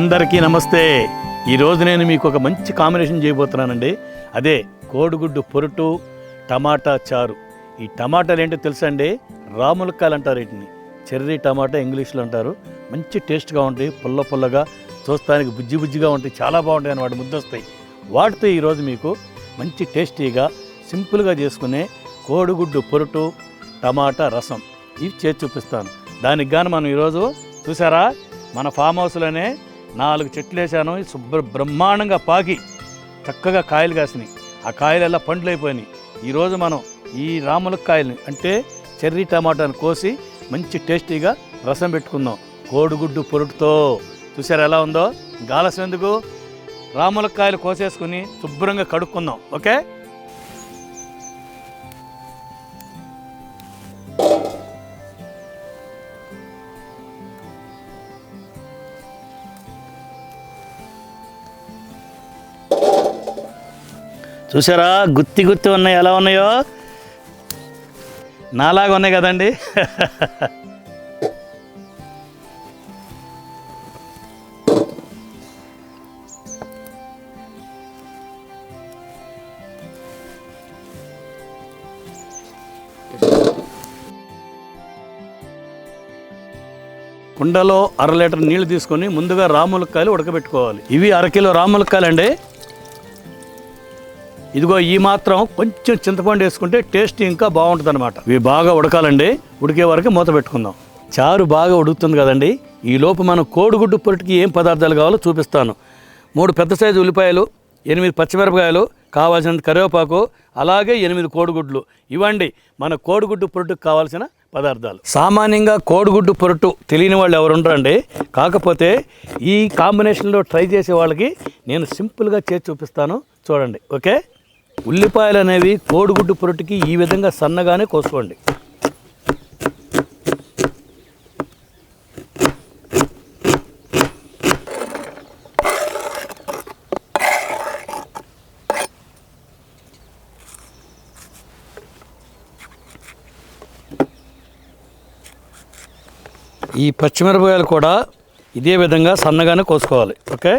అందరికీ నమస్తే. ఈరోజు నేను మీకు ఒక మంచి కాంబినేషన్ చేయబోతున్నానండి. అదే కోడిగుడ్డు పొరుటు టమాటా చారు. ఈ టమాటాలు ఏంటో తెలుసా అండి? రాములకాయలు అంటారు వీటిని. చెర్రీ టమాటా ఇంగ్లీష్లో అంటారు. మంచి టేస్ట్గా ఉంటాయి పుల్ల పుల్లగా చూస్తానికి బుజ్జి బుజ్జిగా ఉంటాయి చాలా బాగుంటాయి అన్నమాట ముద్దొస్తాయి. వాటితో ఈరోజు మీకు మంచి టేస్టీగా సింపుల్గా చేసుకునే కోడిగుడ్డు పొరుటు టమాటా రసం. ఇవి చేసి చూపిస్తాను. దానికి గాను మనం ఈరోజు చూసారా? మన ఫామ్ హౌస్లోనే నాలుగు చెట్లు వేసాను శుభ్ర బ్రహ్మాండంగా పాకి చక్కగా కాయలు కాసినాయి. ఆ కాయలు ఎలా పండ్లు అయిపోయినాయి ఈరోజు మనం ఈ రాములకాయల్ని అంటే చెర్రీ టమాటాను కోసి మంచి టేస్టీగా రసం పెట్టుకుందాం. కోడిగుడ్డు పొరుటుతో. చూసారు ఎలా ఉందో? ఇంకా ఎందుకు? రాములకాయలు కోసేసుకుని శుభ్రంగా కడుక్కుందాం. ఓకే? చూసారా? గుత్తి గుత్తి ఉన్నాయి. ఎలా ఉన్నాయో? నాలాగా ఉన్నాయి కదండి. కుండలో అర లీటర్ నీళ్ళు తీసుకొని ముందుగా రాములకాయలు ఉడకబెట్టుకోవాలి. ఇవి అరకిలో రాములకాయలు అండి ఇదిగో ఈ మాత్రం కొంచెం చింతపండు వేసుకుంటే టేస్ట్ ఇంకా బాగుంటుంది అనమాట ఇవి బాగా ఉడకాలండి. ఉడికే వరకు మూత పెట్టుకుందాం. చారు బాగా ఉడుకుతుంది కదండి. ఈ లోపు మనం కోడిగుడ్డు పొరటికి ఏం పదార్థాలు కావాలో చూపిస్తాను. మూడు పెద్ద సైజు ఉల్లిపాయలు ఎనిమిది పచ్చిమిరపకాయలు కావాల్సినంత కరివేపాకు అలాగే ఎనిమిది కోడిగుడ్లు. ఇవ్వండి మన కోడిగుడ్డు పొరటుకు కావాల్సిన పదార్థాలు. సామాన్యంగా కోడిగుడ్డు పొరటు తెలియని వాళ్ళు ఎవరు ఉండరండి కాకపోతే ఈ కాంబినేషన్లో ట్రై చేసే వాళ్ళకి నేను సింపుల్గా చేసి చూపిస్తాను. చూడండి ఓకే? ఉల్లిపాయలు అనేవి కోడిగుడ్డు పొరటికి ఈ విధంగా సన్నగానే కోసుకోండి. ఈ పచ్చిమిరపకాయలు కూడా ఇదే విధంగా సన్నగానే కోసుకోవాలి. ఓకే?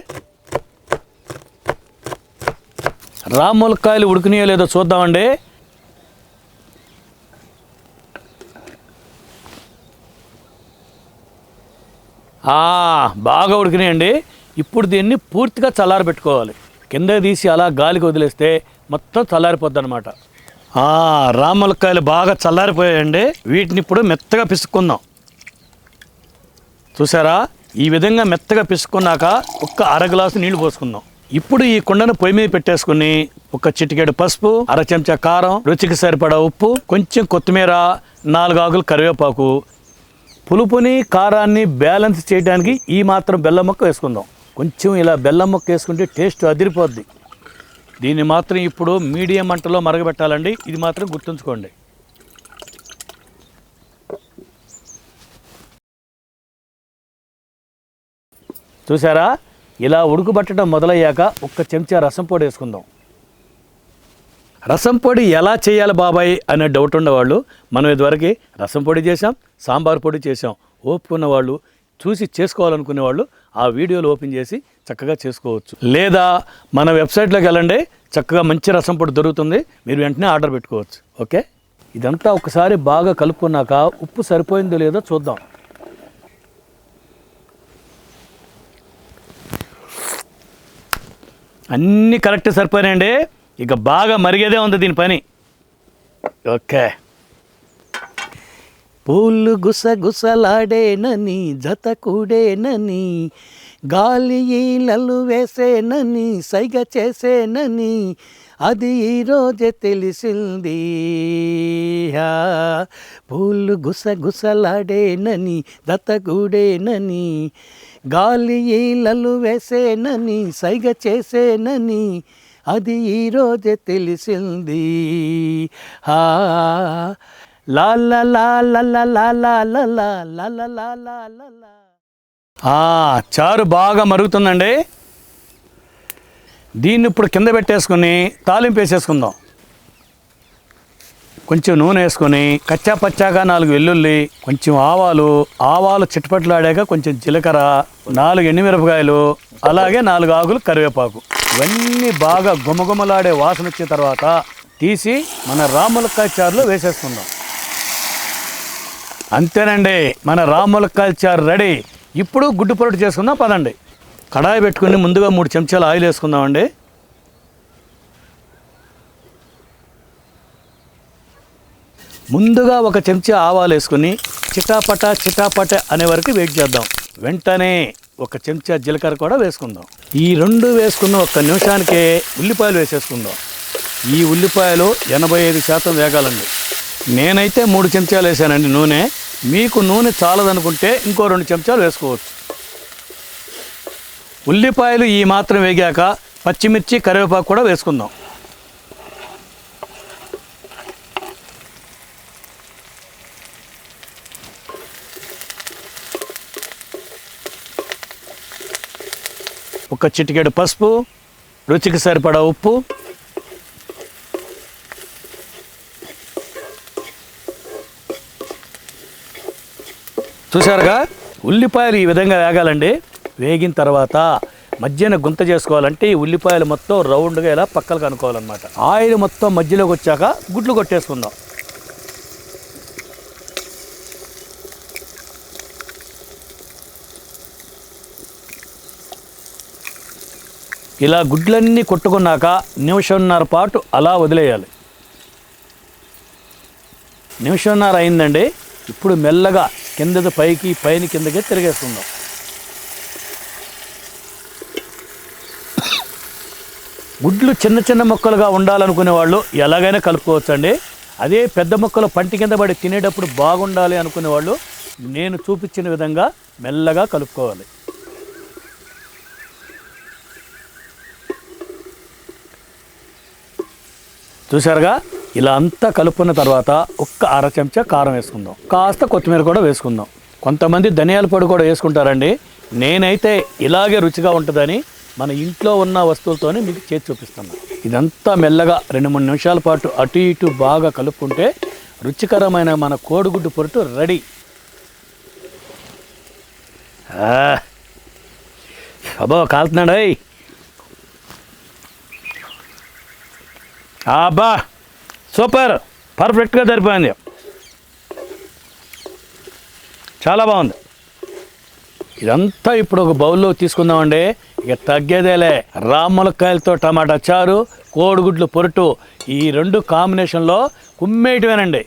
రాములకాయలు ఉడికినాయో లేదో చూద్దామండి. బాగా ఉడికినాయండి. ఇప్పుడు దీన్ని పూర్తిగా చల్లారబెట్టుకోవాలి. కింద తీసి అలా గాలికి వదిలేస్తే మొత్తం చల్లారిపోద్ది అనమాట రాములకాయలు బాగా చల్లారిపోయాయండి. వీటిని ఇప్పుడు మెత్తగా పిసుక్కుందాం. చూసారా? ఈ విధంగా మెత్తగా పిసుకున్నాక ఒక్క అర గ్లాసు నీళ్ళు పోసుకుందాం. ఇప్పుడు ఈ కుండను పొయ్యి మీద పెట్టేసుకుని ఒక చిటికెడు పసుపు అర చెంచా కారం రుచికి సరిపడా ఉప్పు కొంచెం కొత్తిమీర నాలుగు ఆకులు కరివేపాకు. పులుపుని కారాన్ని బ్యాలెన్స్ చేయడానికి ఈ మాత్రం బెల్లం మొక్క వేసుకుందాం. కొంచెం ఇలా బెల్లం మొక్క వేసుకుంటే టేస్ట్ అదిరిపోద్ది. దీన్ని మాత్రం ఇప్పుడు మీడియం మంటలో మరగబెట్టాలండి. ఇది మాత్రం గుర్తుంచుకోండి. చూసారా? ఇలా ఉడుకుబట్టడం మొదలయ్యాక ఒక్క చెంచా రసం పొడి వేసుకుందాం. రసం పొడి ఎలా చేయాలి బాబాయ్ అనే డౌట్ ఉన్నవాళ్ళు మనం ఇదివరకు రసం పొడి చేసాం సాంబార్ పొడి చేసాం ఓపుకున్న వాళ్ళు చూసి చేసుకోవాలనుకునే వాళ్ళు ఆ వీడియోలు ఓపెన్ చేసి చక్కగా చేసుకోవచ్చు. లేదా మన వెబ్సైట్లోకి వెళ్ళండి చక్కగా మంచి రసం పొడి దొరుకుతుంది మీరు వెంటనే ఆర్డర్ పెట్టుకోవచ్చు. ఓకే? ఇదంతా ఒకసారి బాగా కలుపుకున్నాక ఉప్పు సరిపోయిందో లేదో చూద్దాం. అన్నీ కరెక్ట్ సరిపోయినాయండి. ఇక బాగా మరిగేదే ఉంది దీని పని. ఓకే. పూలు గుసగుసలాడేనని జత కూడేనని గాలి ఈలలు వేసేనని సైగ చేసేనని అది ఈరోజే తెలిసింది. ఆ, పూలు గుసగుసలాడేనని దత్తగూడేనని గాలి ఈలలు వేసేనని సైగ చేసేనని అది ఈరోజే తెలిసింది చారు బాగా మరుగుతుందండి దీన్ని ఇప్పుడు కింద పెట్టేసుకుని తాలింపు వేసేసుకుందాం కొంచెం నూనె వేసుకొని కచ్చా పచ్చాగా నాలుగు వెల్లుల్లి కొంచెం ఆవాలు ఆవాలు చిటపట్లాడాక కొంచెం జీలకర్ర నాలుగు ఎండుమిరపకాయలు అలాగే నాలుగు ఆకులు కరివేపాకు. ఇవన్నీ బాగా గుమగుమలాడే వాసన వచ్చిన తర్వాత తీసి మన రాములక్కాయ చారులో వేసేసుకుందాం. అంతేనండి మన రాములక్కాయ చారు రెడీ. ఇప్పుడు గుడ్డు పొరటు చేసుకుందాం పదండి. కడాయి పెట్టుకుని ముందుగా మూడు చెంచాలు ఆయిల్ వేసుకుందామండి. ముందుగా ఒక చెంచా ఆవాలు వేసుకుని చిటాపట చిటాపట అనే వరకు వెయిట్ చేద్దాం. వెంటనే ఒక చెంచా జీలకర్ర కూడా వేసుకుందాం. ఈ రెండు వేసుకున్న ఒక్క నిమిషానికే ఉల్లిపాయలు వేసేసుకుందాం. ఈ ఉల్లిపాయలు ఎనభై ఐదు శాతం వేగాలండి. నేనైతే మూడు చెంచాలు వేసానండి నూనె. మీకు నూనె చాలదనుకుంటే ఇంకో రెండు చెంచాలు వేసుకోవచ్చు. ఉల్లిపాయలు ఈ మాత్రం వేగాక పచ్చిమిర్చి కరివేపాకు కూడా వేసుకుందాం. ఒక చిటికెడు పసుపు రుచికి సరిపడా ఉప్పు. చూసారుగా ఉల్లిపాయలు ఈ విధంగా వేగాలండి. వేగిన తర్వాత మధ్యన గుంత చేసుకోవాలంటే ఈ ఉల్లిపాయలు మొత్తం రౌండ్గా ఇలా పక్కలు అనుకోవాలన్నమాట ఆయిల్ మొత్తం మధ్యలోకి వచ్చాక గుడ్లు కొట్టేసుకుందాం. ఇలా గుడ్లన్నీ కొట్టుకున్నాక నిమిషంన్నర పాటు అలా వదిలేయాలి. నిమిషంన్నర అయిందండి. ఇప్పుడు మెల్లగా కిందది పైకి పైన కిందకి తిరిగేసుకుందాం. గుడ్లు చిన్న చిన్న ముక్కలుగా ఉండాలనుకునే వాళ్ళు ఎలాగైనా కలుపుకోవచ్చండి. అదే పెద్ద ముక్కలు పంటి కింద పడి తినేటప్పుడు బాగుండాలి అనుకునే వాళ్ళు నేను చూపించిన విధంగా మెల్లగా కలుపుకోవాలి. చూసారుగా ఇలా అంతా కలుపుకున్న తర్వాత ఒక్క అర చెంచా కారం వేసుకుందాం. కాస్త కొత్తిమీర కూడా వేసుకుందాం. కొంతమంది ధనియాల పొడి కూడా వేసుకుంటారండి. నేనైతే ఇలాగే రుచిగా ఉంటుందని మన ఇంట్లో ఉన్న వస్తువులతోనే మీకు చేతి చూపిస్తున్నాను ఇదంతా మెల్లగా రెండు మూడు నిమిషాల పాటు అటు ఇటు బాగా కలుపుకుంటే రుచికరమైన మన కోడిగుడ్డు పొరటు రెడీ. అబ్బో కాలుతున్నాడు అబ్బా సూపర్. పర్ఫెక్ట్గా సరిపోయింది. చాలా బాగుంది. ఇదంతా ఇప్పుడు ఒక బౌల్లో తీసుకుందామండి. ఇక తగ్గేదేలే. రాములకాయలతో టమాటా చారు కోడిగుడ్లు పొరుటు ఈ రెండు కాంబినేషన్లో కుమ్మేటివేనండి.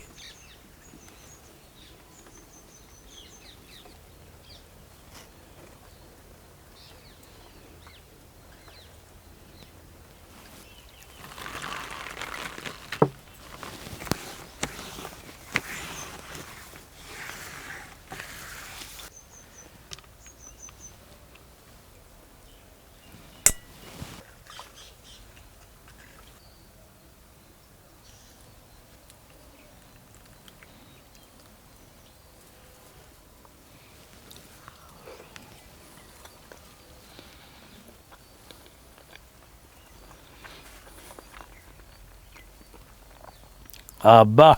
అబ్బా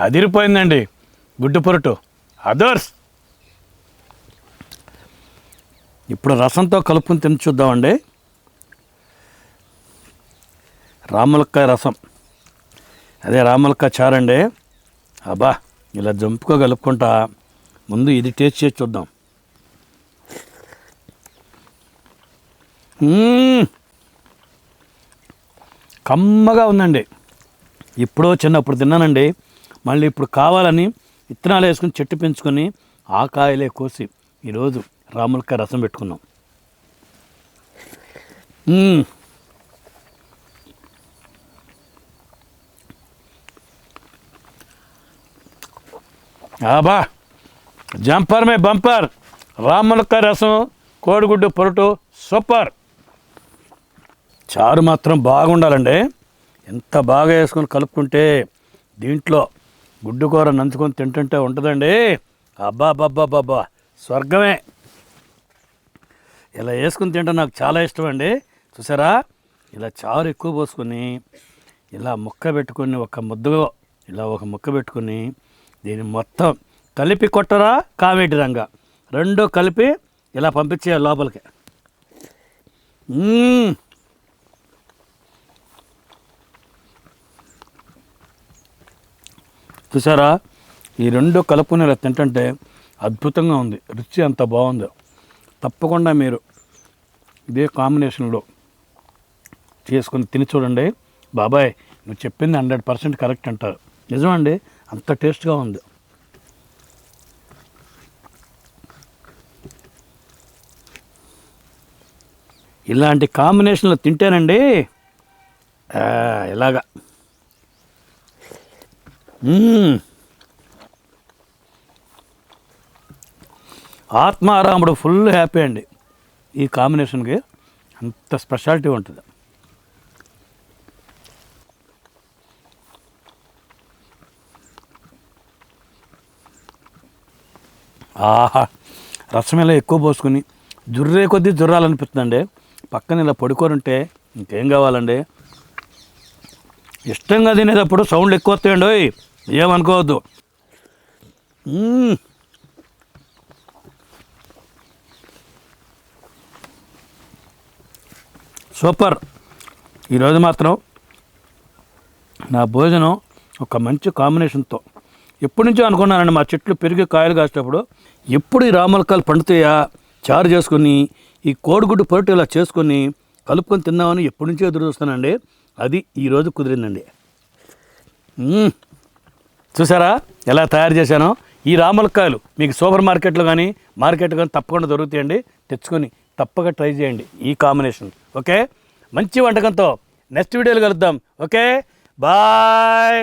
అదిరిపోయిందండి. గుడ్డు పొరటు. అదర్స్. ఇప్పుడు రసంతో కలుపుని తిని చూద్దామండి. రాములక్కాయ రసం. అదే రాములక్కాయ చారండి. అబ్బా ఇలా జంపుగా కలుపుకుంటా ముందు ఇది టేస్ట్ చేసి చూద్దాం. కమ్మగా ఉందండి. ఇప్పుడో చిన్నప్పుడు తిన్నానండి. మళ్ళీ ఇప్పుడు కావాలని విత్తనాలు వేసుకుని చెట్టు పెంచుకొని ఆ కాయలే కోసి ఈరోజు రాములకాయ రసం పెట్టుకున్నాం. మ్మ్. ఆబా జంపర్ మే బంపర్ రాములకాయ రసం కోడిగుడ్డు పొరటు సూపర్. చారు మాత్రం బాగుండాలండి. ఎంత బాగా వేసుకొని కలుపుకుంటే దీంట్లో గుడ్డు కూర నంచుకొని తింటుంటే ఉంటుందండి. అబ్బా అబ్బా అబ్బా స్వర్గమే. ఇలా వేసుకుని తింటే నాకు చాలా ఇష్టం అండి చూసారా? ఇలా చారు ఎక్కువ పోసుకొని ఇలా ముక్క పెట్టుకొని ఒక ముద్దగా ఇలా ఒక ముక్క పెట్టుకుని దీన్ని మొత్తం కలిపి కొట్టరా? కావేటి రంగ. రెండు కలిపి ఇలా పంపించేయాలి లోపలికి. చూసారా ఈ రెండు కలుపుని ఇలా తింటుంటే అద్భుతంగా ఉంది. రుచి అంత బాగుంది. తప్పకుండా మీరు ఇదే కాంబినేషన్లో చేసుకొని తిని చూడండి. బాబాయ్ నువ్వు చెప్పింది హండ్రెడ్ పర్సెంట్ కరెక్ట్ అంటారు. నిజమండి అంత టేస్ట్గా ఉంది. ఇలాంటి కాంబినేషన్లో తింటేనండి ఇలాగా. ఆత్మారాముడు ఫుల్ హ్యాపీ అండి. ఈ కాంబినేషన్కి అంత స్పెషాలిటీ ఉంటుంది. ఆహా రసం ఇలా ఎక్కువ పోసుకుని జుర్రే కొద్దీ జుర్రాలనిపిస్తుందండి. పక్కన ఇలా పడుకోరుంటే ఇంకేం కావాలండి? ఇష్టంగా తినేటప్పుడు సౌండ్ ఎక్కువ వస్తాయండి ఓయ్. ఏమనుకోవద్దు. సూపర్. ఈరోజు మాత్రం నా భోజనం ఒక మంచి కాంబినేషన్తో. ఎప్పటి నుంచో అనుకున్నానండి మా చెట్లు పెరిగి కాయలు కాసేటప్పుడు ఎప్పుడు ఈ రామలకాయలు పండుతాయా? చారు చేసుకొని ఈ కోడిగుడ్డు పొరటు ఇలా చేసుకొని కలుపుకొని తిందామని ఎప్పటి నుంచో ఎదురు చూస్తానండి. అది ఈరోజు కుదిరిందండి. మ్మ్. చూసారా? ఎలా తయారు చేశానో? ఈ రామలకాయలు మీకు సూపర్ మార్కెట్లో కానీ మార్కెట్ కానీ తప్పకుండా దొరుకుతాయండి. తెచ్చుకొని తప్పక ట్రై చేయండి ఈ కాంబినేషన్. ఓకే? మంచి వంటకంతో నెక్స్ట్ వీడియోలు కలుద్దాం. ఓకే? బాయ్!